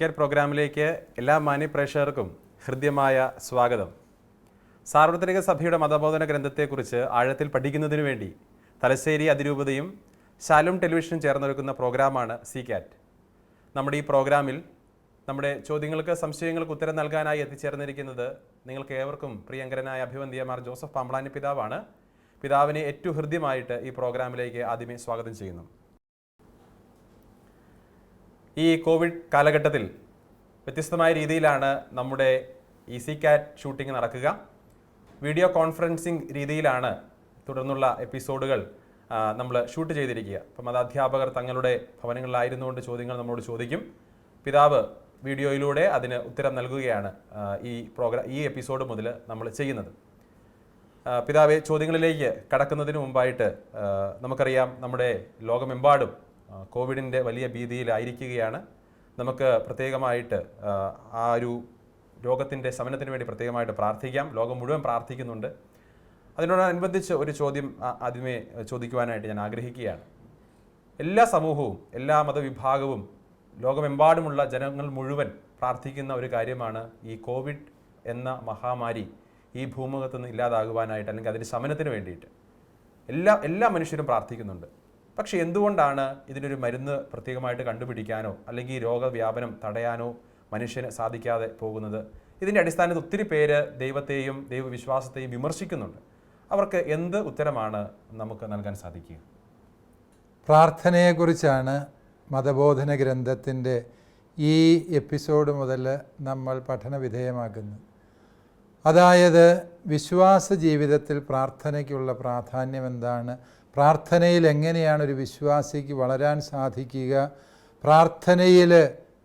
Care പ്രോഗ്രാമിലേക്ക് എല്ലാ മാന്യ പ്രേക്ഷകർക്കും ഹൃദ്യമായ സ്വാഗതം. സാർവത്രിക സഭയുടെ മതബോധന ഗ്രന്ഥത്തെക്കുറിച്ച് ആഴത്തിൽ പഠിക്കുന്നതിനു വേണ്ടി തലശ്ശേരി അതിരൂപതയും ശാലും ടെലിവിഷനും ചേർന്നൊരുക്കുന്ന പ്രോഗ്രാമാണ് സി കാറ്റ് നമ്മുടെ ഈ പ്രോഗ്രാമിൽ നമ്മുടെ ചോദ്യങ്ങൾക്ക് സംശയങ്ങൾക്ക് ഉത്തരം നൽകാനായി എത്തിച്ചേർന്നിരിക്കുന്നത് നിങ്ങൾക്ക് ഏവർക്കും പ്രിയങ്കരനായ അഭിവന്ദിയമാർ ജോസഫ് പാമ്പളാനി പിതാവാണ്. പിതാവിനെ ഏറ്റവും ഹൃദ്യമായിട്ട് ഈ പ്രോഗ്രാമിലേക്ക് ആദ്യമേ സ്വാഗതം ചെയ്യുന്നു. ഈ കോവിഡ് കാലഘട്ടത്തിൽ വ്യത്യസ്തമായ രീതിയിലാണ് നമ്മുടെ ഈ സി കാറ്റ് ഷൂട്ടിംഗ് നടക്കുക. വീഡിയോ കോൺഫറൻസിങ് രീതിയിലാണ് തുടർന്നുള്ള എപ്പിസോഡുകൾ നമ്മൾ ഷൂട്ട് ചെയ്തിരിക്കുക. അപ്പം അത് അധ്യാപകർ തങ്ങളുടെ ഭവനങ്ങളിലായിരുന്നുകൊണ്ട് ചോദ്യങ്ങൾ നമ്മളോട് ചോദിക്കും. പിതാവ് വീഡിയോയിലൂടെ അതിന് ഉത്തരം നൽകുകയാണ് ഈ പ്രോഗ്രാം ഈ എപ്പിസോഡ് മുതൽ നമ്മൾ ചെയ്യുന്നത്. പിതാവെ ചോദ്യങ്ങളിലേക്ക് കടക്കുന്നതിന് മുമ്പായിട്ട് നമുക്കറിയാം നമ്മുടെ ലോകമെമ്പാടും കോവിഡിന്റെ വലിയ ഭീതിയിലായിരിക്കുകയാണ്. നമുക്ക് പ്രത്യേകമായിട്ട് ആ, ഒരു രോഗത്തിന്റെ ശമനത്തിന് വേണ്ടി പ്രത്യേകമായിട്ട് പ്രാർത്ഥിക്കാം. ലോകം മുഴുവൻ പ്രാർത്ഥിക്കുന്നുണ്ട്. അതിനോടനുബന്ധിച്ച് ഒരു ചോദ്യം ആദ്യമേ ചോദിക്കുവാനായിട്ട് ഞാൻ ആഗ്രഹിക്കുകയാണ്. എല്ലാ സമൂഹവും എല്ലാ മതവിഭാഗവും ലോകമെമ്പാടുമുള്ള ജനങ്ങൾ മുഴുവൻ പ്രാർത്ഥിക്കുന്ന ഒരു കാര്യമാണ് ഈ കോവിഡ് എന്ന മഹാമാരി ഈ ഭൂമുഖത്ത് നിന്ന് ഇല്ലാതാകുവാനായിട്ട് അല്ലെങ്കിൽ അതിന്റെ ശമനത്തിന് വേണ്ടിയിട്ട്. എല്ലാ എല്ലാ മനുഷ്യരും പ്രാർത്ഥിക്കുന്നുണ്ട്. പക്ഷെ എന്തുകൊണ്ടാണ് ഇതിനൊരു മരുന്ന് പ്രത്യേകമായിട്ട് കണ്ടുപിടിക്കാനോ അല്ലെങ്കിൽ രോഗവ്യാപനം തടയാനോ മനുഷ്യന് സാധിക്കാതെ പോകുന്നത്? ഇതിന്റെ അടിസ്ഥാനത്തിൽ ഒത്തിരി പേര് ദൈവത്തെയും ദൈവവിശ്വാസത്തെയും വിമർശിക്കുന്നുണ്ട്. അവർക്ക് എന്ത് ഉത്തരമാണ് നമുക്ക് നൽകാൻ സാധിക്കുക? പ്രാർത്ഥനയെക്കുറിച്ചാണ് മതബോധന ഗ്രന്ഥത്തിന്റെ ഈ എപ്പിസോഡ് മുതൽ നമ്മൾ പഠന വിധേയമാക്കുന്നത്. അതായത് വിശ്വാസ ജീവിതത്തിൽ പ്രാർത്ഥനയ്ക്കുള്ള പ്രാധാന്യം എന്താണ്? പ്രാർത്ഥനയിൽ എങ്ങനെയാണ് ഒരു വിശ്വാസിക്ക് വളരാൻ സാധിക്കുക? പ്രാർത്ഥനയിൽ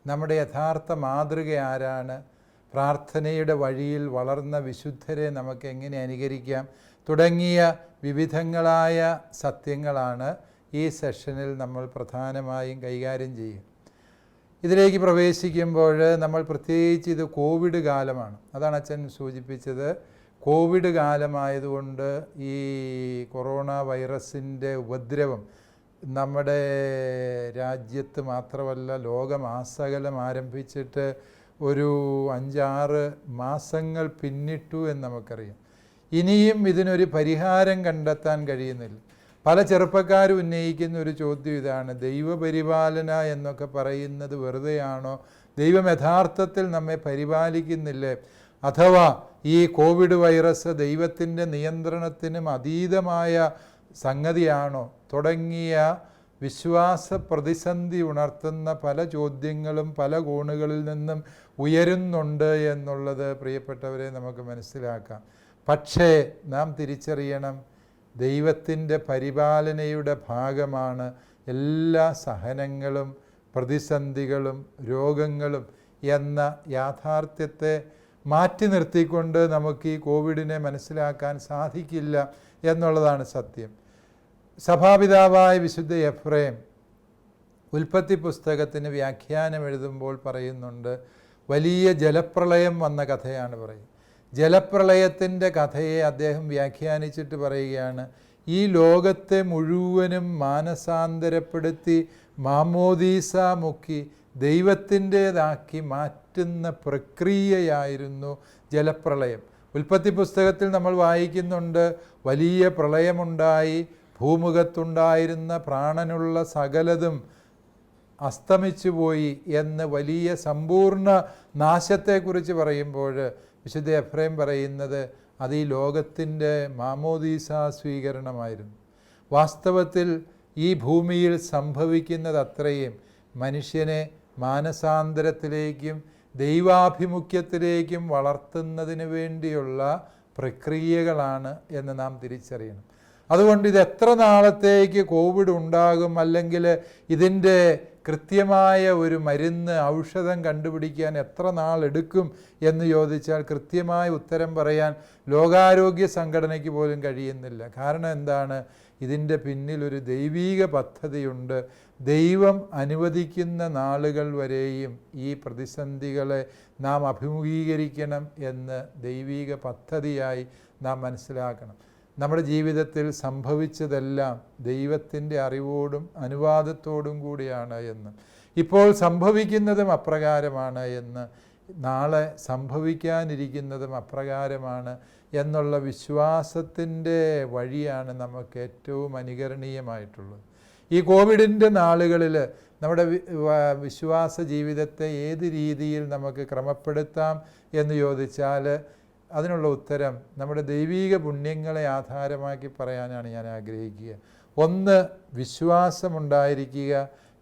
നമ്മുടെ യഥാർത്ഥ മാതൃക ആരാണ്? പ്രാർത്ഥനയുടെ വഴിയിൽ വളർന്ന വിശുദ്ധരെ നമുക്ക് എങ്ങനെ അനുകരിക്കാം? തുടങ്ങിയ വിവിധങ്ങളായ സത്യങ്ങളാണ് ഈ സെഷനിൽ നമ്മൾ പ്രധാനമായും കൈകാര്യം ചെയ്യും ഇതിലേക്ക് പ്രവേശിക്കുമ്പോൾ നമ്മൾ പ്രത്യേകിച്ച് ഇത് കോവിഡ് കാലമാണ്. അതാണ് അച്ഛൻ സൂചിപ്പിച്ചത്. കോവിഡ് കാലമായതുകൊണ്ട് ഈ കൊറോണ വൈറസിന്റെ ഉപദ്രവം നമ്മുടെ രാജ്യത്ത് മാത്രമല്ല ലോകമാസകലം ആരംഭിച്ചിട്ട് ഒരു അഞ്ചാറ് മാസങ്ങൾ പിന്നിട്ടു എന്ന് നമുക്കറിയാം. ഇനിയും ഇതിനൊരു പരിഹാരം കണ്ടെത്താൻ കഴിയുന്നില്ല. പല ചെറുപ്പക്കാരും ഉന്നയിക്കുന്ന ഒരു ചോദ്യം ഇതാണ്. ദൈവപരിപാലന എന്നൊക്കെ പറയുന്നത് വെറുതെയാണോ? ദൈവം യഥാർത്ഥത്തിൽ നമ്മെ പരിപാലിക്കുന്നില്ലേ? അഥവാ ഈ കോവിഡ് വൈറസ് ദൈവത്തിന്റെ നിയന്ത്രണത്തിനും അതീതമായ സംഗതിയാണോ? തുടങ്ങിയ വിശ്വാസ പ്രതിസന്ധി ഉണർത്തുന്ന പല ചോദ്യങ്ങളും പല കോണുകളിൽ നിന്നും ഉയരുന്നുണ്ട് എന്നുള്ളത് പ്രിയപ്പെട്ടവരെ നമുക്ക് മനസ്സിലാക്കാം. പക്ഷേ നാം തിരിച്ചറിയണം ദൈവത്തിന്റെ പരിപാലനയുടെ ഭാഗമാണ് എല്ലാ സഹനങ്ങളും പ്രതിസന്ധികളും രോഗങ്ങളും എന്ന യാഥാർത്ഥ്യത്തെ മാറ്റി നിർത്തിക്കൊണ്ട് നമുക്ക് ഈ കോവിഡിനെ മനസ്സിലാക്കാൻ സാധിക്കില്ല എന്നുള്ളതാണ് സത്യം. സഭാപിതാവായ വിശുദ്ധ എഫ്രേം ഉൽപ്പത്തി പുസ്തകത്തിന് വ്യാഖ്യാനം എഴുതുമ്പോൾ പറയുന്നുണ്ട് വലിയ ജലപ്രളയം വന്ന കഥയാണ് പറയുന്നത്. ജലപ്രളയത്തിന്റെ കഥയെ അദ്ദേഹം വ്യാഖ്യാനിച്ചിട്ട് പറയുകയാണ് ഈ ലോകത്തെ മുഴുവനും മാനസാന്തരപ്പെടുത്തി മാമോദീസ മുക്കി ദൈവത്തിന്റേതാക്കി മാറ്റുന്ന പ്രക്രിയയായിരുന്നു ജലപ്രളയം. ഉൽപ്പത്തി പുസ്തകത്തിൽ നമ്മൾ വായിക്കുന്നുണ്ട് വലിയ പ്രളയമുണ്ടായി ഭൂമുഖത്തുണ്ടായിരുന്ന പ്രാണനുള്ള സകലതും അസ്തമിച്ചു പോയി എന്ന് വലിയ സമ്പൂർണ നാശത്തെക്കുറിച്ച് പറയുമ്പോൾ വിശുദ്ധ എഫ്രൈം പറയുന്നത് അത് ഈ ലോകത്തിന്റെ മാമോദീസ സ്വീകരണമായിരുന്നു. വാസ്തവത്തിൽ ഈ ഭൂമിയിൽ സംഭവിക്കുന്നത് അത്രയും മനുഷ്യനെ മാനസാന്തരത്തിലേക്കും ദൈവാഭിമുഖ്യത്തിലേക്കും വളർത്തുന്നതിന് വേണ്ടിയുള്ള പ്രക്രിയകളാണ് എന്ന് നാം തിരിച്ചറിയണം. അതുകൊണ്ട് ഇത് എത്ര നാളത്തേക്ക് കോവിഡ് ഉണ്ടാകും അല്ലെങ്കിൽ ഇതിന്റെ കൃത്യമായ ഒരു മരുന്ന് ഔഷധം കണ്ടുപിടിക്കാൻ എത്ര നാളെടുക്കും എന്ന് ചോദിച്ചാൽ കൃത്യമായ ഉത്തരം പറയാൻ ലോകാരോഗ്യ സംഘടനയ്ക്ക് പോലും കഴിയുന്നില്ല. കാരണം എന്താണ്? ഇതിന്റെ പിന്നിലൊരു ദൈവീക പദ്ധതിയുണ്ട്. ദൈവം അനുവദിക്കുന്ന നാളുകൾ വരെയും ഈ പ്രതിസന്ധികളെ നാം അഭിമുഖീകരിക്കണം എന്ന് ദൈവീക പദ്ധതിയായി നാം മനസ്സിലാക്കണം. നമ്മുടെ ജീവിതത്തിൽ സംഭവിച്ചതെല്ലാം ദൈവത്തിന്റെ അറിവോടും അനുവാദത്തോടും കൂടിയാണ് എന്ന്. ഇപ്പോൾ സംഭവിക്കുന്നതും അപ്രകാരമാണ് എന്ന്. നാളെ സംഭവിക്കാനിരിക്കുന്നതും അപ്രകാരമാണ്. എന്നുള്ള വിശ്വാസത്തിന്റെ വഴിയാണ് നമുക്ക് ഏറ്റവും അനുകരണീയമായിട്ടുള്ളത്. ഈ കോവിഡിന്റെ നാളുകളിൽ നമ്മുടെ വിശ്വാസ ജീവിതത്തെ ഏത് രീതിയിൽ നമുക്ക് ക്രമപ്പെടുത്താം എന്ന് ചോദിച്ചാൽ അതിനുള്ള ഉത്തരം നമ്മുടെ ദൈവീക പുണ്യങ്ങളെ ആധാരമാക്കി പറയാനാണ് ഞാൻ ആഗ്രഹിക്കുക. ഒന്ന് വിശ്വാസമുണ്ടായിരിക്കുക.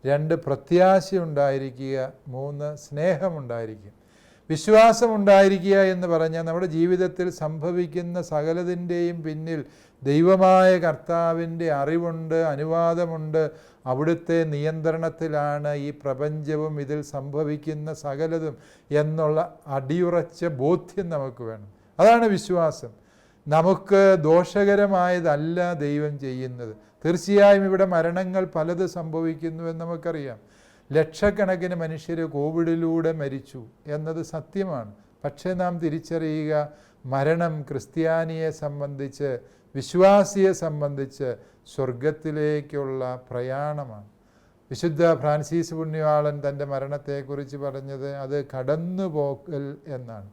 രണ്ട് പ്രത്യാശ ഉണ്ടായിരിക്കുക മൂന്ന് സ്നേഹമുണ്ടായിരിക്കുക. വിശ്വാസമുണ്ടായിരിക്കുക എന്ന് പറഞ്ഞാൽ നമ്മുടെ ജീവിതത്തിൽ സംഭവിക്കുന്ന സകലതിന്റെയും പിന്നിൽ ദൈവമായ കർത്താവിന്റെ അറിവുണ്ട് അനുവാദമുണ്ട്. അവിടുത്തെ നിയന്ത്രണത്തിലാണ് ഈ പ്രപഞ്ചവും ഇതിൽ സംഭവിക്കുന്ന സകലതും എന്നുള്ള അടിയുറച്ച ബോധ്യം നമുക്ക് വേണം. അതാണ് വിശ്വാസം. നമുക്ക് ദോഷകരമായതല്ല ദൈവം ചെയ്യുന്നത്. തീർച്ചയായും ഇവിടെ മരണങ്ങൾ പലത് സംഭവിക്കുന്നു എന്ന് നമുക്കറിയാം. ലക്ഷക്കണക്കിന് മനുഷ്യർ കോവിഡിലൂടെ മരിച്ചു എന്നത് സത്യമാണ്. പക്ഷേ നാം തിരിച്ചറിയുക മരണം ക്രിസ്ത്യാനിയെ സംബന്ധിച്ച് വിശ്വാസിയെ സംബന്ധിച്ച് സ്വർഗത്തിലേക്കുള്ള പ്രയാണമാണ്. വിശുദ്ധ ഫ്രാൻസിസ് പുണ്യവാളൻ തന്റെ മരണത്തെക്കുറിച്ച് പറഞ്ഞത് അത് കടന്നുപോക്കൽ എന്നാണ്.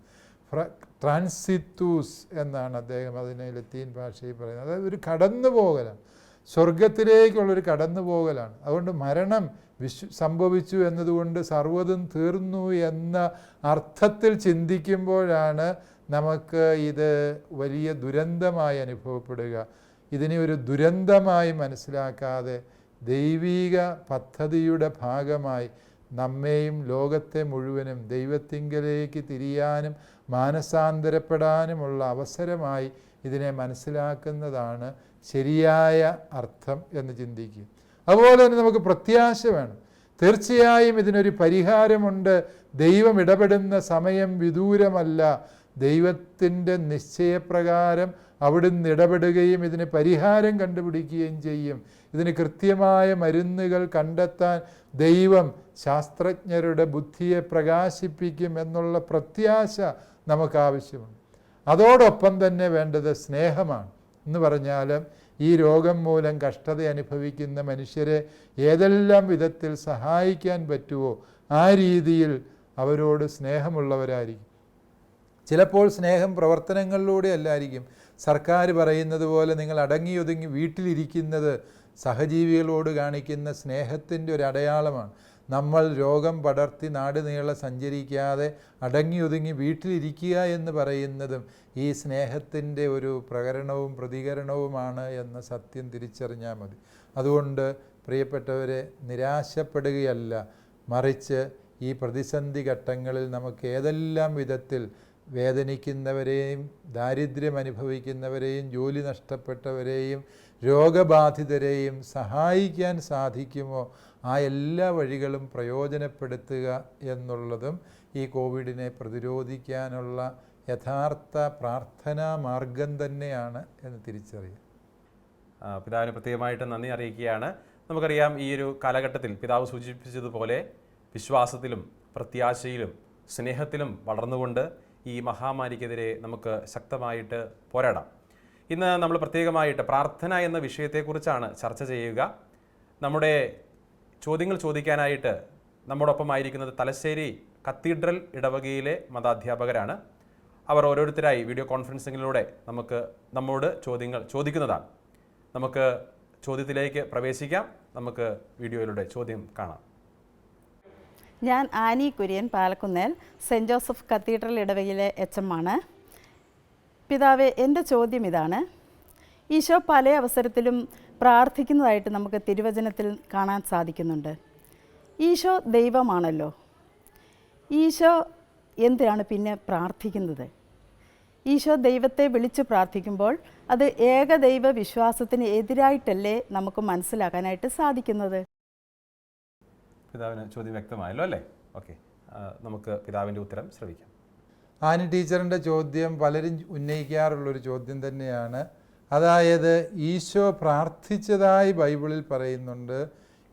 ട്രാൻസിത്തൂസ് എന്നാണ് അദ്ദേഹം അതിനെ ലത്തീൻ ഭാഷയിൽ പറയുന്നത്. അതായത് ഒരു കടന്നുപോകലാണ്. സ്വർഗത്തിലേക്കുള്ളൊരു കടന്നുപോകലാണ്. അതുകൊണ്ട് മരണം വിശ്വ സംഭവിച്ചു എന്നതുകൊണ്ട് സർവതും തീർന്നു എന്ന അർത്ഥത്തിൽ ചിന്തിക്കുമ്പോഴാണ് നമുക്ക് ഇത് വലിയ ദുരന്തമായി അനുഭവപ്പെടുക. ഇതിനെ ഒരു ദുരന്തമായി മനസ്സിലാക്കാതെ ദൈവീക പദ്ധതിയുടെ ഭാഗമായി നമ്മെയും ലോകത്തെ മുഴുവനും ദൈവത്തിങ്കലേക്ക് തിരിയാനും മാനസാന്തരപ്പെടാനുമുള്ള അവസരമായി ഇതിനെ മനസ്സിലാക്കുന്നതാണ് ശരിയായ അർത്ഥം എന്ന് ചിന്തിക്കുക. അതുപോലെ തന്നെ നമുക്ക് പ്രത്യാശ വേണം. തീർച്ചയായും ഇതിനൊരു പരിഹാരമുണ്ട്. ദൈവം ഇടപെടുന്ന സമയം വിദൂരമല്ല. ദൈവത്തിന്റെ നിശ്ചയപ്രകാരം അവിടുന്ന് ഇടപെടുകയും ഇതിന് പരിഹാരം കണ്ടുപിടിക്കുകയും ചെയ്യും. ഇതിന് കൃത്യമായ മരുന്നുകൾ കണ്ടെത്താൻ ദൈവം ശാസ്ത്രജ്ഞരുടെ ബുദ്ധിയെ പ്രകാശിപ്പിക്കും എന്നുള്ള പ്രത്യാശ നമുക്ക് ആവശ്യമുണ്ട് അതോടൊപ്പം തന്നെ വേണ്ടത് സ്നേഹമാണ്. എന്ന് പറഞ്ഞാൽ ഈ രോഗം മൂലം കഷ്ടത അനുഭവിക്കുന്ന മനുഷ്യരെ ഏതെല്ലാം വിധത്തിൽ സഹായിക്കാൻ പറ്റുമോ ആ രീതിയിൽ അവരോട് സ്നേഹമുള്ളവരായിരിക്കും. ചിലപ്പോൾ സ്നേഹം പ്രവർത്തനങ്ങളിലൂടെ അല്ലായിരിക്കും. സർക്കാർ പറയുന്നത് പോലെ നിങ്ങൾ അടങ്ങിയൊതുങ്ങി വീട്ടിലിരിക്കുന്നത് സഹജീവികളോട് കാണിക്കുന്ന സ്നേഹത്തിന്റെ ഒരു അടയാളമാണ്. നമ്മൾ രോഗം പടർത്തി നാട് നീളെ സഞ്ചരിക്കാതെ അടങ്ങിയൊതുങ്ങി വീട്ടിലിരിക്കുക എന്ന് പറയുന്നതും ഈ സ്നേഹത്തിന്റെ ഒരു പ്രകരണവും പ്രതികരണവുമാണ് എന്ന സത്യം തിരിച്ചറിഞ്ഞാൽ മതി. അതുകൊണ്ട് പ്രിയപ്പെട്ടവരെ നിരാശപ്പെടുകയല്ല. മറിച്ച് ഈ പ്രതിസന്ധി ഘട്ടങ്ങളിൽ നമുക്ക് ഏതെല്ലാം വിധത്തിൽ വേദനിക്കുന്നവരെയും ദാരിദ്ര്യം അനുഭവിക്കുന്നവരെയും ജോലി നഷ്ടപ്പെട്ടവരെയും രോഗബാധിതരെയും സഹായിക്കാൻ സാധിക്കുമോ ആ എല്ലാ വഴികളും പ്രയോജനപ്പെടുത്തുക എന്നുള്ളതും ഈ കോവിഡിനെ പ്രതിരോധിക്കാനുള്ള യഥാർത്ഥ പ്രാർത്ഥനാ മാർഗം തന്നെയാണ് എന്ന് തിരിച്ചറിയാം പിതാവിന് പ്രത്യേകമായിട്ട് നന്ദി അറിയിക്കുകയാണ്. നമുക്കറിയാം ഈ ഒരു കാലഘട്ടത്തിൽ പിതാവ് സൂചിപ്പിച്ചതുപോലെ വിശ്വാസത്തിലും പ്രത്യാശയിലും സ്നേഹത്തിലും വളർന്നുകൊണ്ട് ഈ മഹാമാരിക്കെതിരെ നമുക്ക് ശക്തമായിട്ട് പോരാടാം. ഇന്ന് നമ്മൾ പ്രത്യേകമായിട്ട് പ്രാർത്ഥന എന്ന വിഷയത്തെക്കുറിച്ചാണ് ചർച്ച ചെയ്യുക. നമ്മുടെ ചോദ്യങ്ങൾ ചോദിക്കാനായിട്ട് നമ്മോടൊപ്പമായിരിക്കുന്നത് തലശ്ശേരി കത്തീഡ്രൽ ഇടവകയിലെ മതാധ്യാപകരാണ്. അവർ ഓരോരുത്തരായി വീഡിയോ കോൺഫറൻസിങ്ങിലൂടെ നമുക്ക് നമ്മോട് ചോദ്യങ്ങൾ ചോദിക്കുന്നതാണ്. നമുക്ക് ചോദ്യത്തിലേക്ക് പ്രവേശിക്കാം. നമുക്ക് വീഡിയോയിലൂടെ ചോദ്യം കാണാം. ഞാൻ Annie Kurian Palakkunnel saint Joseph cathedral ഇടവകയിലെ എച്ച് എം ആണ് പിതാവെ എന്റെ ചോദ്യം ഇതാണ്. ഈശോ പല അവസരത്തിലും പ്രാർത്ഥിക്കുന്നതായിട്ട് നമുക്ക് തിരുവചനത്തിൽ കാണാൻ സാധിക്കുന്നുണ്ട്. ഈശോ ദൈവമാണല്ലോ. ഈശോ എന്തിനാണ് പിന്നെ പ്രാർത്ഥിക്കുന്നത്? ഈശോ ദൈവത്തെ വിളിച്ച് പ്രാർത്ഥിക്കുമ്പോൾ അത് ഏകദൈവ വിശ്വാസത്തിന് എതിരായിട്ടല്ലേ നമുക്ക് മനസ്സിലാക്കാനായിട്ട് സാധിക്കുന്നത്? പിതാവിന് ചോദ്യം വ്യക്തമായല്ലോ അല്ലേ? ഓക്കെ. നമുക്ക് പിതാവിന്റെ ഉത്തരം ശ്രമിക്കാം ആനി ടീച്ചറിന്റെ ചോദ്യം പലരും ഉന്നയിക്കാറുള്ളൊരു ചോദ്യം തന്നെയാണ്. അതായത് ഈശോ പ്രാർത്ഥിച്ചതായി ബൈബിളിൽ പറയുന്നുണ്ട്.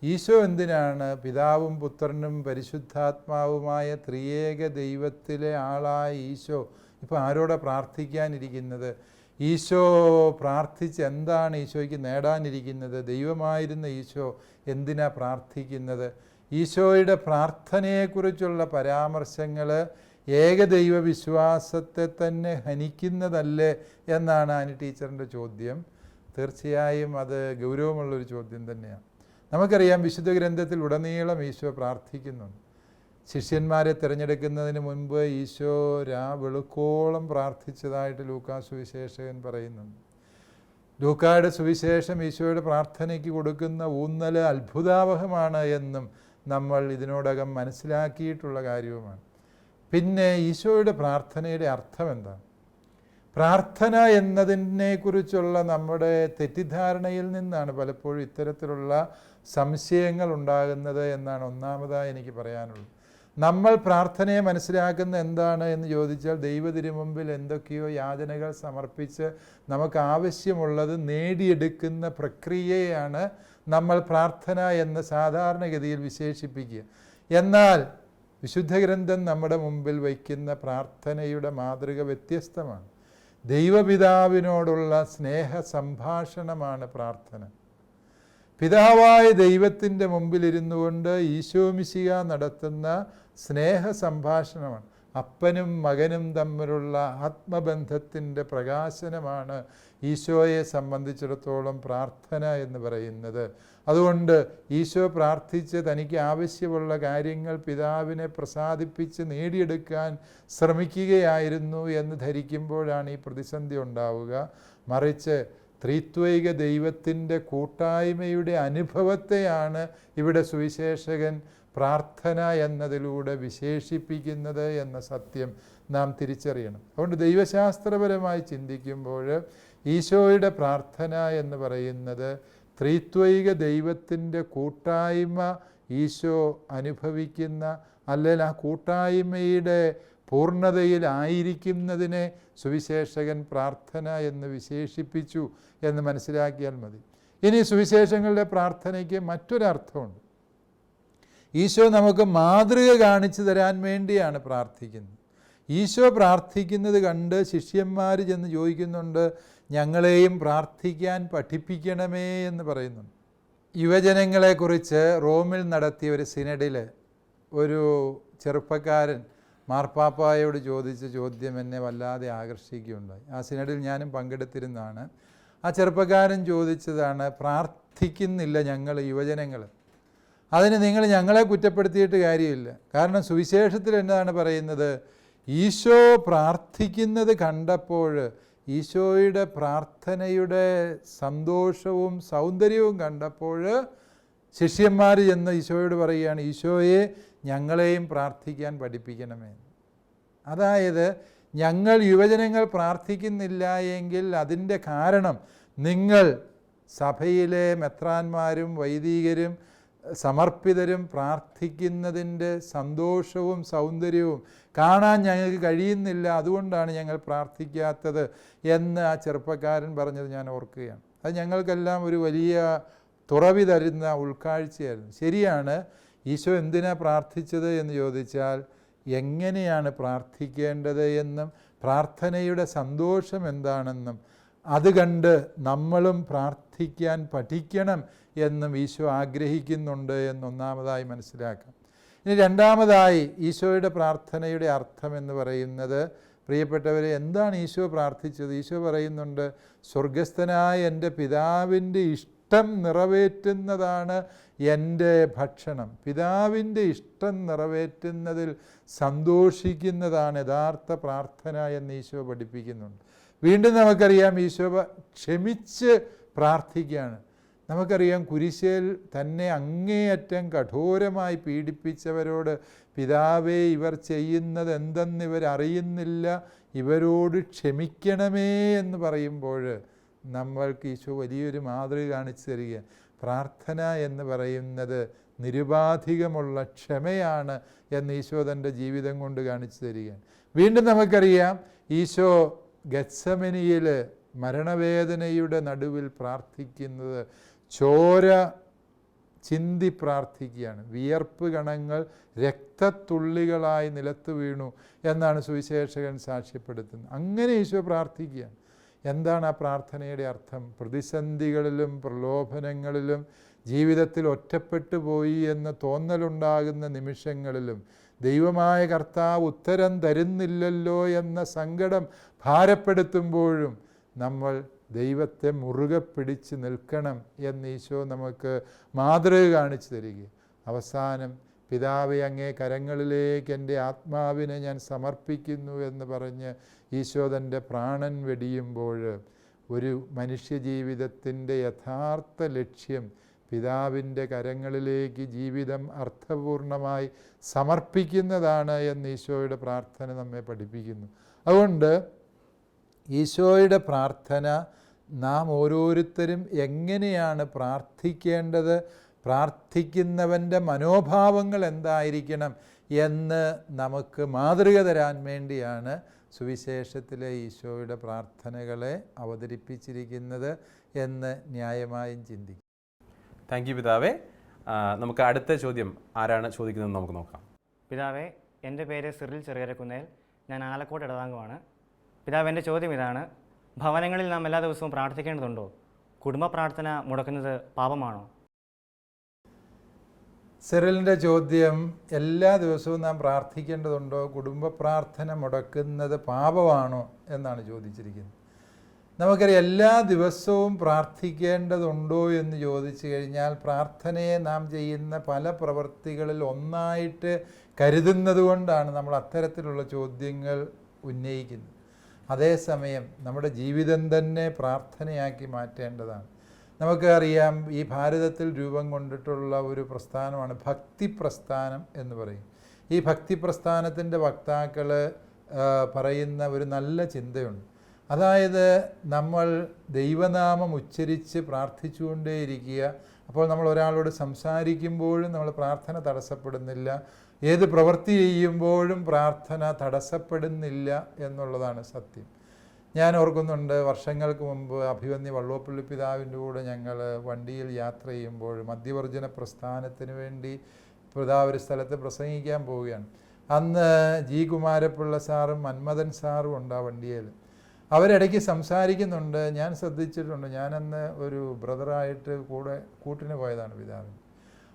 ഈശോ എന്തിനാണ് പിതാവും പുത്രനും പരിശുദ്ധാത്മാവുമായ ത്രിയേക ദൈവത്തിലെ ആളായ ഈശോ? ഇപ്പോൾ ആരോടെ പ്രാർത്ഥിക്കാനിരിക്കുന്നത്? ഈശോ പ്രാർത്ഥിച്ച് എന്താണ് ഈശോയ്ക്ക് നേടാനിരിക്കുന്നത്? ദൈവമായിരുന്ന ഈശോ എന്തിനാ പ്രാർത്ഥിക്കുന്നത്? ഈശോയുടെ പ്രാർത്ഥനയെക്കുറിച്ചുള്ള പരാമർശങ്ങൾ ഏകദൈവ വിശ്വാസത്തെ തന്നെ ഹനിക്കുന്നതല്ലേ എന്നാണ് ആനി ടീച്ചറിന്റെ ചോദ്യം. തീർച്ചയായും അത് ഗൗരവമുള്ളൊരു ചോദ്യം തന്നെയാണ്. നമുക്കറിയാം വിശുദ്ധ ഗ്രന്ഥത്തിൽ ഉടനീളം ഈശോ പ്രാർത്ഥിക്കുന്നുണ്ട്. ശിഷ്യന്മാരെ തിരഞ്ഞെടുക്കുന്നതിന് മുൻപ് ഈശോ രാ വെളുക്കോളം പ്രാർത്ഥിച്ചതായിട്ട് ലൂക്കാ സുവിശേഷകൻ പറയുന്നുണ്ട്. ലൂക്കായുടെ സുവിശേഷം ഈശോയുടെ പ്രാർത്ഥനയ്ക്ക് കൊടുക്കുന്ന ഊന്നൽ അത്ഭുതാവഹമാണ് എന്നും നമ്മൾ ഇതിനോടകം മനസ്സിലാക്കിയിട്ടുള്ള കാര്യവുമാണ്. പിന്നെ ഈശോയുടെ പ്രാർത്ഥനയുടെ അർത്ഥം എന്താണ് പ്രാർത്ഥന എന്നതിനെക്കുറിച്ചുള്ള നമ്മുടെ തെറ്റിദ്ധാരണയിൽ നിന്നാണ് പലപ്പോഴും ഇത്തരത്തിലുള്ള സംശയങ്ങൾ ഉണ്ടാകുന്നത് എന്നാണ് ഒന്നാമതായി എനിക്ക് പറയാനുള്ളത്. നമ്മൾ പ്രാർത്ഥനയെ മനസ്സിലാക്കുന്ന എന്താണ് എന്ന് ചോദിച്ചാൽ ദൈവതിരുമുമ്പിൽ എന്തൊക്കെയോ യാചനകൾ സമർപ്പിച്ച് നമുക്ക് ആവശ്യമുള്ളത് നേടിയെടുക്കുന്ന പ്രക്രിയയാണ് നമ്മൾ പ്രാർത്ഥന എന്ന് സാധാരണഗതിയിൽ വിശേഷിപ്പിക്കുക. എന്നാൽ വിശുദ്ധ ഗ്രന്ഥം നമ്മുടെ മുമ്പിൽ വയ്ക്കുന്ന പ്രാർത്ഥനയുടെ മാതൃക വ്യത്യസ്തമാണ്. ദൈവപിതാവിനോടുള്ള സ്നേഹ സംഭാഷണമാണ് പ്രാർത്ഥന. പിതാവായ ദൈവത്തിന്റെ മുമ്പിലിരുന്നു കൊണ്ട് ഈശോമിശിക നടത്തുന്ന സ്നേഹ സംഭാഷണമാണ് അപ്പനും മകനും തമ്മിലുള്ള ആത്മബന്ധത്തിന്റെ പ്രകാശനമാണ് ഈശോയെ സംബന്ധിച്ചിടത്തോളം പ്രാർത്ഥന എന്ന് പറയുന്നത്. അതുകൊണ്ട് ഈശോ പ്രാർത്ഥിച്ച് തനിക്ക് ആവശ്യമുള്ള കാര്യങ്ങൾ പിതാവിനെ പ്രസാദിപ്പിച്ച് നേടിയെടുക്കാൻ ശ്രമിക്കുകയായിരുന്നു എന്ന് ധരിക്കുമ്പോഴാണ് ഈ പ്രതിസന്ധി ഉണ്ടാവുക. മറിച്ച് ത്രിത്വൈക ദൈവത്തിന്റെ കൂട്ടായ്മയുടെ അനുഭവത്തെയാണ് ഇവിടെ സുവിശേഷകൻ പ്രാർത്ഥന എന്നതിലൂടെ വിശേഷിപ്പിക്കുന്നത് എന്ന സത്യം നാം തിരിച്ചറിയണം. അതുകൊണ്ട് ദൈവശാസ്ത്രപരമായി ചിന്തിക്കുമ്പോൾ ഈശോയുടെ പ്രാർത്ഥന എന്ന് പറയുന്നത് ത്രിത്വൈക ദൈവത്തിന്റെ കൂട്ടായ്മ ഈശോ അനുഭവിക്കുന്ന അല്ലെങ്കിൽ ആ കൂട്ടായ്മയുടെ പൂർണതയിലായിരിക്കുന്നതിനെ സുവിശേഷകൻ പ്രാർത്ഥന എന്ന് വിശേഷിപ്പിച്ചു എന്ന് മനസ്സിലാക്കിയാൽ മതി. ഇനി സുവിശേഷങ്ങളുടെ പ്രാർത്ഥനയ്ക്ക് മറ്റൊരർത്ഥമുണ്ട്. ഈശോ നമുക്ക് മാതൃക കാണിച്ചു തരാൻ വേണ്ടിയാണ് പ്രാർത്ഥിക്കുന്നത്. ഈശോ പ്രാർത്ഥിക്കുന്നത് കണ്ട് ശിഷ്യന്മാർ ചെന്ന് ചോദിക്കുന്നുണ്ട് ഞങ്ങളെയും പ്രാർത്ഥിക്കാൻ പഠിപ്പിക്കണമേ എന്ന് പറയുന്നുണ്ട്. യുവജനങ്ങളെക്കുറിച്ച് റോമിൽ നടത്തിയ ഒരു സിനഡിൽ ഒരു ചെറുപ്പക്കാരൻ മാർപ്പാപ്പായോട് ചോദിച്ച ചോദ്യം എന്നെ വല്ലാതെ ആകർഷിക്കുകയുണ്ടായി. ആ സിനഡിൽ ഞാനും പങ്കെടുത്തിരുന്നതാണ്. ആ ചെറുപ്പക്കാരൻ ചോദിച്ചതാണ് പ്രാർത്ഥിക്കുന്നില്ല ഞങ്ങൾ യുവജനങ്ങൾ അതിന് നിങ്ങൾ ഞങ്ങളെ കുറ്റപ്പെടുത്തിയിട്ട് കാര്യമില്ല. കാരണം സുവിശേഷത്തിൽ എന്താണ് പറയുന്നത്? ഈശോ പ്രാർത്ഥിക്കുന്നത് കണ്ടപ്പോൾ ഈശോയുടെ പ്രാർത്ഥനയുടെ സന്തോഷവും സൗന്ദര്യവും കണ്ടപ്പോൾ ശിഷ്യന്മാർ ചെന്ന് ഈശോയോട് പറയുകയാണ് ഈശോയെ ഞങ്ങളെയും പ്രാർത്ഥിക്കാൻ പഠിപ്പിക്കണമേ. അതായത് ഞങ്ങൾ യുവജനങ്ങൾ പ്രാർത്ഥിക്കുന്നില്ല എങ്കിൽ അതിന്റെ കാരണം നിങ്ങൾ സഭയിലെ മെത്രാന്മാരും വൈദികരും സമർപ്പിതരും പ്രാർത്ഥിക്കുന്നതിന്റെ സന്തോഷവും സൗന്ദര്യവും കാണാൻ ഞങ്ങൾക്ക് കഴിയുന്നില്ല അതുകൊണ്ടാണ് ഞങ്ങൾ പ്രാർത്ഥിക്കാത്തത് എന്ന് ആ ചെറുപ്പക്കാരൻ പറഞ്ഞത് ഞാൻ ഓർക്കുകയാണ്. അത് ഞങ്ങൾക്കെല്ലാം ഒരു വലിയ തുറവി തരുന്ന ഉൾക്കാഴ്ചയായിരുന്നു. ശരിയാണ് ഈശോ എന്തിനാ പ്രാർത്ഥിച്ചത് എന്ന് ചോദിച്ചാൽ എങ്ങനെയാണ് പ്രാർത്ഥിക്കേണ്ടത് എന്നും പ്രാർത്ഥനയുടെ സന്തോഷം എന്താണെന്നും അത് കണ്ട് നമ്മളും പ്രാർത്ഥിക്കാൻ പഠിക്കണം എന്നും ഈശോ ആഗ്രഹിക്കുന്നുണ്ട് എന്നൊന്നാമതായി മനസ്സിലാക്കാം. ഇനി രണ്ടാമതായി ഈശോയുടെ പ്രാർത്ഥനയുടെ അർത്ഥം എന്ന് പറയുന്നത് പ്രിയപ്പെട്ടവരെ എന്താണ് ഈശോ പ്രാർത്ഥിച്ചത്? ഈശോ പറയുന്നുണ്ട് സ്വർഗസ്ഥനായ എന്റെ പിതാവിന്റെ ഇഷ്ടം നിറവേറ്റുന്നതാണ് എന്റെ ഭക്ഷണം. പിതാവിന്റെ ഇഷ്ടം നിറവേറ്റുന്നതിൽ സന്തോഷിക്കുന്നതാണ് യഥാർത്ഥ പ്രാർത്ഥന എന്ന് ഈശോ പഠിപ്പിക്കുന്നുണ്ട്. വീണ്ടും നമുക്കറിയാം ഈശോ ക്ഷമിച്ച് പ്രാർത്ഥിക്കുകയാണ്. നമുക്കറിയാം കുരിശേൽ തന്നെ അങ്ങേയറ്റം കഠോരമായി പീഡിപ്പിച്ചവരോട് പിതാവേ ഇവർ ചെയ്യുന്നത് എന്തെന്ന് ഇവർ അറിയുന്നില്ല. ഇവരോട് ക്ഷമിക്കണമേ എന്ന് പറയുമ്പോൾ നമ്മൾക്ക് ഈശോ വലിയൊരു മാതൃക കാണിച്ചു തരിക പ്രാർത്ഥന എന്ന് പറയുന്നത് നിരുപാധികമുള്ള ക്ഷമയാണ് എന്ന് ഈശോ തന്റെ ജീവിതം കൊണ്ട് കാണിച്ചു തരികയാണ്. വീണ്ടും നമുക്കറിയാം ഈശോ ഗത്സമനിയിൽ മരണവേദനയുടെ നടുവിൽ പ്രാർത്ഥിക്കുന്നത് ചോര ചിന്തി പ്രാർത്ഥിക്കുകയാണ്. വിയർപ്പ് ഗണങ്ങൾ രക്തത്തുള്ളികളായി നിലത്ത് വീണു എന്നാണ് സുവിശേഷകൻ സാക്ഷ്യപ്പെടുത്തുന്നത്. അങ്ങനെ ഈശോ പ്രാർത്ഥിക്കുകയാണ്. എന്താണ് ആ പ്രാർത്ഥനയുടെ അർത്ഥം? പ്രതിസന്ധികളിലും പ്രലോഭനങ്ങളിലും ജീവിതത്തിൽ ഒറ്റപ്പെട്ടു പോയി എന്ന് തോന്നലുണ്ടാകുന്ന നിമിഷങ്ങളിലും ദൈവമായ കർത്താവ് ഉത്തരം തരുന്നില്ലല്ലോ എന്ന സങ്കടം ഭാരപ്പെടുത്തുമ്പോഴും നമ്മൾ ദൈവത്തെ മുറുകെ പിടിച്ച് നിൽക്കണം എന്ന് ഈശോ നമുക്ക് മാതൃക കാണിച്ചു തരിക അവസാനം പിതാവെ അങ്ങേ കരങ്ങളിലേക്ക് എന്റെ ആത്മാവിനെ ഞാൻ സമർപ്പിക്കുന്നു എന്ന് പറഞ്ഞ് ഈശോ തന്റെ പ്രാണൻ വെടിയുമ്പോൾ ഒരു മനുഷ്യജീവിതത്തിന്റെ യഥാർത്ഥ ലക്ഷ്യം പിതാവിന്റെ കരങ്ങളിലേക്ക് ജീവിതം അർത്ഥപൂർണമായി സമർപ്പിക്കുന്നതാണ് എന്ന് ഈശോയുടെ പ്രാർത്ഥന നമ്മെ പഠിപ്പിക്കുന്നു. അതുകൊണ്ട് ഈശോയുടെ പ്രാർത്ഥന നാം ഓരോരുത്തരും എങ്ങനെയാണ് പ്രാർത്ഥിക്കേണ്ടത്? പ്രാർത്ഥിക്കുന്നവന്റെ മനോഭാവങ്ങൾ എന്തായിരിക്കണം എന്ന് നമുക്ക് മാതൃക തരാൻ വേണ്ടിയാണ് സുവിശേഷത്തിലെ ഈശോയുടെ പ്രാർത്ഥനകളെ അവതരിപ്പിച്ചിരിക്കുന്നത് എന്ന് ന്യായമായും ചിന്തിക്കും താങ്ക് യു പിതാവേ. നമുക്ക് അടുത്ത ചോദ്യം ആരാണ് ചോദിക്കുന്നതെന്ന് നമുക്ക് നോക്കാം. പിതാവേ എന്റെ പേര് സിറിൽ ചെറിയരക്കുന്നേൽ ഞാൻ ആലക്കോട് ഇടതാംഗമാണ്. പിതാവ് എന്റെ ചോദ്യം ഇതാണ്. ഭവനങ്ങളിൽ നാം എല്ലാ ദിവസവും പ്രാർത്ഥിക്കേണ്ടതുണ്ടോ? കുടുംബ പ്രാർത്ഥന മുടക്കുന്നത് പാപമാണോ? സിറിലിന്റെ ചോദ്യം എല്ലാ ദിവസവും നാം പ്രാർത്ഥിക്കേണ്ടതുണ്ടോ? കുടുംബ പ്രാർത്ഥന മുടക്കുന്നത് പാപമാണോ? എന്നാണ് ചോദിച്ചിരിക്കുന്നത്. നമുക്കറിയാം എല്ലാ ദിവസവും പ്രാർത്ഥിക്കേണ്ടതുണ്ടോ എന്ന് ചോദിച്ചു കഴിഞ്ഞാൽ പ്രാർത്ഥനയെ നാം ചെയ്യുന്ന പല പ്രവൃത്തികളിൽ ഒന്നായിട്ട് കരുതുന്നത് കൊണ്ടാണ് നമ്മൾ അത്തരത്തിലുള്ള ചോദ്യങ്ങൾ ഉന്നയിക്കുന്നത്. അതേസമയം നമ്മുടെ ജീവിതം തന്നെ പ്രാർത്ഥനയാക്കി മാറ്റേണ്ടതാണ്. നമുക്കറിയാം ഈ ഭാരതത്തിൽ രൂപം കൊണ്ടിട്ടുള്ള ഒരു പ്രസ്ഥാനമാണ് ഭക്തി പ്രസ്ഥാനം എന്ന് പറയും. ഈ ഭക്തി പ്രസ്ഥാനത്തിന്റെ വക്താക്കൾ പറയുന്ന ഒരു നല്ല ചിന്തയുണ്ട്. അതായത് നമ്മൾ ദൈവനാമം ഉച്ചരിച്ച് പ്രാർത്ഥിച്ചുകൊണ്ടേയിരിക്കുക. അപ്പോൾ നമ്മൾ ഒരാളോട് സംസാരിക്കുമ്പോഴും നമ്മൾ പ്രാർത്ഥന തടസ്സപ്പെടുന്നില്ല. ഏത് പ്രവൃത്തി ചെയ്യുമ്പോഴും പ്രാർത്ഥന തടസ്സപ്പെടുന്നില്ല എന്നുള്ളതാണ് സത്യം. ഞാൻ ഓർക്കുന്നുണ്ട് വർഷങ്ങൾക്ക് മുമ്പ് അഭിവന്യ വള്ളോപ്പള്ളി പിതാവിന്റെ കൂടെ ഞങ്ങൾ വണ്ടിയിൽ യാത്ര ചെയ്യുമ്പോൾ മധ്യവർജന പ്രസ്ഥാനത്തിന് വേണ്ടി പിതാവ് ഒരു സ്ഥലത്ത് പ്രസംഗിക്കാൻ പോവുകയാണ്. അന്ന് ജി കുമാരപ്പിള്ള സാറും മന്മഥൻ സാറും ഉണ്ട് ആ വണ്ടിയിൽ. അവരിടയ്ക്ക് സംസാരിക്കുന്നുണ്ട്. ഞാൻ ശ്രദ്ധിച്ചിട്ടുണ്ട്. ഞാനന്ന് ഒരു ബ്രദറായിട്ട് കൂടെ കൂട്ടിന് പോയതാണ് പിതാവിന്.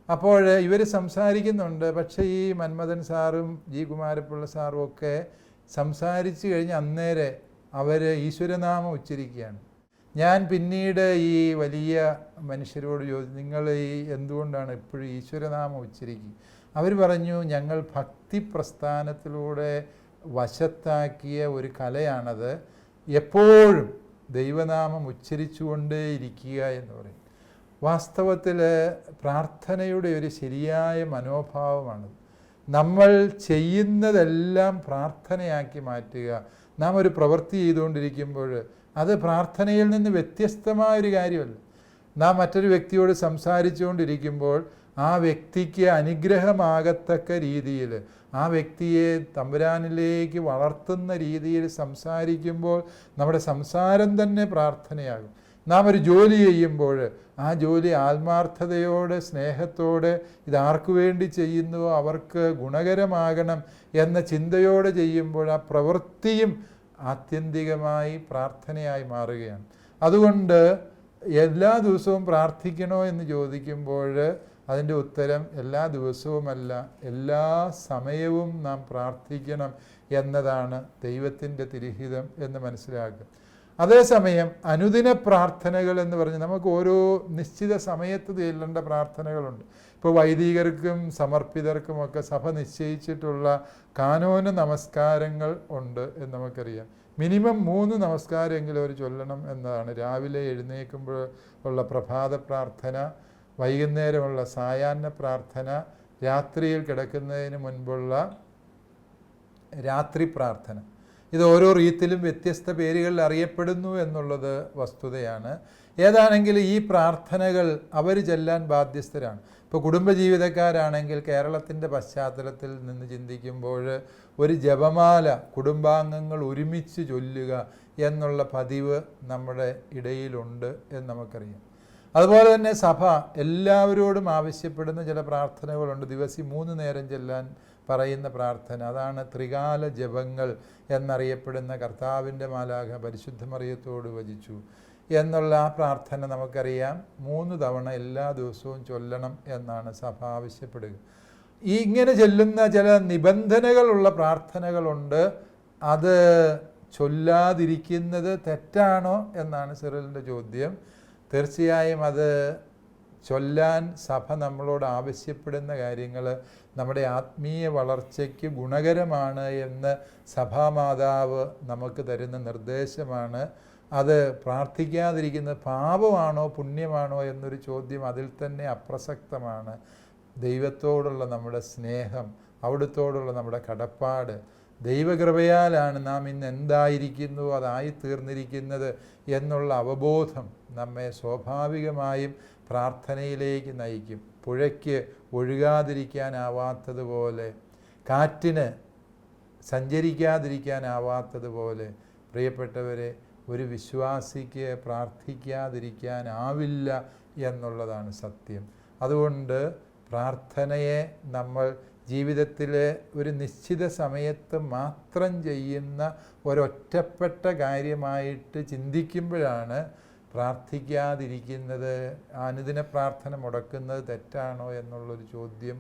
അപ്പോൾ ഇവർ സംസാരിക്കുന്നുണ്ട്. പക്ഷേ ഈ മന്മഥൻ സാറും ജി കുമാരപ്പിള്ള സാറും ഒക്കെ സംസാരിച്ചു കഴിഞ്ഞ് അന്നേരെ അവർ ഈശ്വരനാമം ഉച്ചരിക്കുകയാണ്. ഞാൻ പിന്നീട് ഈ വലിയ മനുഷ്യരോട് ചോദിച്ചു നിങ്ങൾ ഈ എന്തുകൊണ്ടാണ് ഇപ്പോഴും ഈശ്വരനാമം ഉച്ചരിക്കുക അവർ പറഞ്ഞു ഞങ്ങൾ ഭക്തി പ്രസ്ഥാനത്തിലൂടെ വശത്താക്കിയ ഒരു കലയാണത്. എപ്പോഴും ദൈവനാമം ഉച്ചരിച്ചുകൊണ്ടേയിരിക്കുക എന്ന് പറയും. വാസ്തവത്തിൽ പ്രാർത്ഥനയുടെ ഒരു ശരിയായ മനോഭാവമാണ്. നമ്മൾ ചെയ്യുന്നതെല്ലാം പ്രാർത്ഥനയാക്കി മാറ്റുക. നാം ഒരു പ്രവൃത്തി ചെയ്തുകൊണ്ടിരിക്കുമ്പോൾ അത് പ്രാർത്ഥനയിൽ നിന്ന് വ്യത്യസ്തമായ ഒരു കാര്യമല്ല. നാം മറ്റൊരു വ്യക്തിയോട് സംസാരിച്ചുകൊണ്ടിരിക്കുമ്പോൾ ആ വ്യക്തിക്ക് അനുഗ്രഹമാകത്തക്ക രീതിയിൽ ആ വ്യക്തിയെ തമ്പുരാനിലേക്ക് വളർത്തുന്ന രീതിയിൽ സംസാരിക്കുമ്പോൾ നമ്മുടെ സംസാരം തന്നെ പ്രാർത്ഥനയാകും. നാം ഒരു ജോലി ചെയ്യുമ്പോൾ ആ ജോലി ആത്മാർത്ഥതയോടെ സ്നേഹത്തോടെ ഇതാർക്കു വേണ്ടി ചെയ്യുന്നുവോ അവർക്ക് ഗുണകരമാകണം എന്ന ചിന്തയോടെ ചെയ്യുമ്പോൾ ആ പ്രവൃത്തിയും ആത്യന്തികമായി പ്രാർത്ഥനയായി മാറുകയാണ്. അതുകൊണ്ട് എല്ലാ ദിവസവും പ്രാർത്ഥിക്കണോ എന്ന് ചോദിക്കുമ്പോൾ അതിന്റെ ഉത്തരം എല്ലാ ദിവസവുമല്ല എല്ലാ സമയവും നാം പ്രാർത്ഥിക്കണം എന്നതാണ് ദൈവത്തിന്റെ തിരിഹിതം എന്ന് മനസ്സിലാക്കുക. അതേസമയം അനുദിന പ്രാർത്ഥനകൾ എന്ന് പറഞ്ഞ് നമുക്ക് ഓരോ നിശ്ചിത സമയത്ത് ചെല്ലേണ്ട പ്രാർത്ഥനകളുണ്ട്. ഇപ്പോൾ വൈദികർക്കും സമർപ്പിതർക്കുമൊക്കെ സഭ നിശ്ചയിച്ചിട്ടുള്ള കാനോന നമസ്കാരങ്ങൾ ഉണ്ട് എന്ന് നമുക്കറിയാം. മിനിമം മൂന്ന് നമസ്കാരമെങ്കിലും അവർ ചൊല്ലണം എന്നതാണ്. രാവിലെ എഴുന്നേൽക്കുമ്പോൾ ഉള്ള പ്രഭാത പ്രാർത്ഥന വൈകുന്നേരമുള്ള സായാഹ്ന പ്രാർത്ഥന രാത്രിയിൽ കിടക്കുന്നതിന് മുൻപുള്ള രാത്രി പ്രാർത്ഥന. ഇത് ഓരോ റീത്തിലും വ്യത്യസ്ത പേരുകളിൽ അറിയപ്പെടുന്നു എന്നുള്ളത് വസ്തുതയാണ്. ഏതാണെങ്കിലും ഈ പ്രാർത്ഥനകൾ അവർ ചെല്ലാൻ ബാധ്യസ്ഥരാണ്. ഇപ്പോൾ കുടുംബജീവിതക്കാരാണെങ്കിൽ കേരളത്തിന്റെ പശ്ചാത്തലത്തിൽ നിന്ന് ചിന്തിക്കുമ്പോൾ ഒരു ജപമാല കുടുംബാംഗങ്ങൾ ഒരുമിച്ച് ചൊല്ലുക എന്നുള്ള പതിവ് നമ്മുടെ ഇടയിലുണ്ട് എന്ന് നമുക്കറിയാം. അതുപോലെ തന്നെ സഭ എല്ലാവരോടും ആവശ്യപ്പെടുന്ന ചില പ്രാർത്ഥനകളുണ്ട്. ദിവസം മൂന്ന് നേരം ചെല്ലാൻ പറയുന്ന പ്രാർത്ഥന. അതാണ് ത്രികാല ജപങ്ങൾ എന്നറിയപ്പെടുന്ന കർത്താവിന്റെ മാലാഖ പരിശുദ്ധമറിയത്തോട് വചിച്ചു. എന്നുള്ള ആ പ്രാർത്ഥന നമുക്കറിയാം. മൂന്ന് തവണ എല്ലാ ദിവസവും ചൊല്ലണം എന്നാണ് സഭ ആവശ്യപ്പെടുക. ഈ ഇങ്ങനെ ചെല്ലുന്ന ചില നിബന്ധനകളുള്ള പ്രാർത്ഥനകളുണ്ട്. അത് ചൊല്ലാതിരിക്കുന്നത് തെറ്റാണോ എന്നാണ് സിറലിന്റെ ചോദ്യം. തീർച്ചയായും അത് ചൊല്ലാൻ സഭ നമ്മളോട് ആവശ്യപ്പെടുന്ന കാര്യങ്ങൾ നമ്മുടെ ആത്മീയ വളർച്ചയ്ക്ക് ഗുണകരമാണ് എന്ന് സഭാമാതാവ് നമുക്ക് തരുന്ന നിർദ്ദേശമാണ്. അത് പ്രാർത്ഥിക്കാതിരിക്കുന്നത് പാപമാണോ പുണ്യമാണോ എന്നൊരു ചോദ്യം അതിൽ തന്നെ അപ്രസക്തമാണ്. ദൈവത്തോടുള്ള നമ്മുടെ സ്നേഹം അവിടുത്തോടുള്ള നമ്മുടെ കടപ്പാട് ദൈവകൃപയാലാണ് നാം ഇന്ന് എന്തായിരിക്കുന്നു അതായി തീർന്നിരിക്കുന്നത് എന്നുള്ള അവബോധം നമ്മെ സ്വാഭാവികമായും പ്രാർത്ഥനയിലേക്ക് നയിക്കും. പുഴയ്ക്ക് ഒഴുകാതിരിക്കാനാവാത്തതുപോലെ കാറ്റിന് സഞ്ചരിക്കാതിരിക്കാനാവാത്തതുപോലെ പ്രിയപ്പെട്ടവരെ ഒരു വിശ്വാസിക്ക് പ്രാർത്ഥിക്കാതിരിക്കാനാവില്ല എന്നുള്ളതാണ് സത്യം. അതുകൊണ്ട് പ്രാർത്ഥനയെ നമ്മൾ ജീവിതത്തിലെ ഒരു നിശ്ചിത സമയത്ത് മാത്രം ചെയ്യുന്ന ഒരൊറ്റപ്പെട്ട കാര്യമായിട്ട് ചിന്തിക്കുമ്പോഴാണ് പ്രാർത്ഥിക്കാതിരിക്കുന്നത് അനുദിന പ്രാർത്ഥന മുടക്കുന്നത് തെറ്റാണോ എന്നുള്ളൊരു ചോദ്യം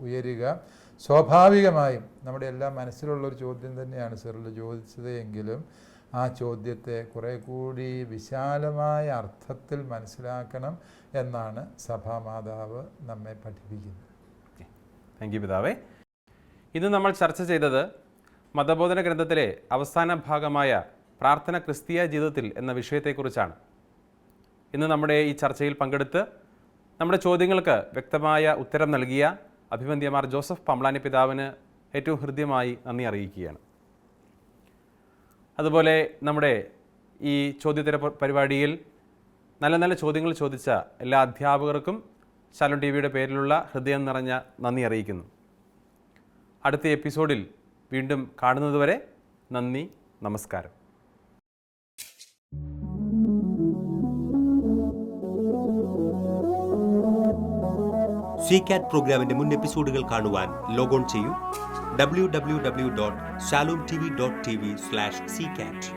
ഉയരുക. സ്വാഭാവികമായും നമ്മുടെ എല്ലാ മനസ്സിലുള്ളൊരു ചോദ്യം തന്നെയാണ് സെറിൽ ചോദിച്ചത് എങ്കിലും ആ ചോദ്യത്തെ കുറെ കൂടി വിശാലമായ അർത്ഥത്തിൽ മനസ്സിലാക്കണം എന്നാണ് സഭാമാതാവ് നമ്മെ പഠിപ്പിക്കുന്നത്. താങ്ക് യു പിതാവേ. ഇന്ന് നമ്മൾ ചർച്ച ചെയ്തത് മതബോധന ഗ്രന്ഥത്തിലെ അവസാന ഭാഗമായ പ്രാർത്ഥന ക്രിസ്തീയ ജീവിതത്തിൽ എന്ന വിഷയത്തെക്കുറിച്ചാണ്. ഇന്ന് നമ്മുടെ ഈ ചർച്ചയിൽ പങ്കെടുത്ത് നമ്മുടെ ചോദ്യങ്ങൾക്ക് വ്യക്തമായ ഉത്തരം നൽകിയ അഭിമന്യമാർ ജോസഫ് പമ്പ്ലാനി പിതാവിന് ഏറ്റവും ഹൃദ്യമായി നന്ദി അറിയിക്കുകയാണ്. അതുപോലെ നമ്മുടെ ഈ ചോദ്യോത്തര പരിപാടിയിൽ നല്ല നല്ല ചോദ്യങ്ങൾ ചോദിച്ച എല്ലാ അധ്യാപകർക്കും ശാലോൺ ടി വിയുടെ പേരിലുള്ള ഹൃദയം നിറഞ്ഞ നന്ദി അറിയിക്കുന്നു. അടുത്ത എപ്പിസോഡിൽ വീണ്ടും കാണുന്നതുവരെ നന്ദി നമസ്കാരം. സി കാറ്റ് പ്രോഗ്രാമിന്റെ മുൻ എപ്പിസോഡുകൾ കാണുവാൻ ലോഗോൺ ചെയ്യൂ. W W W dot Shalom T V dot T V slash C cat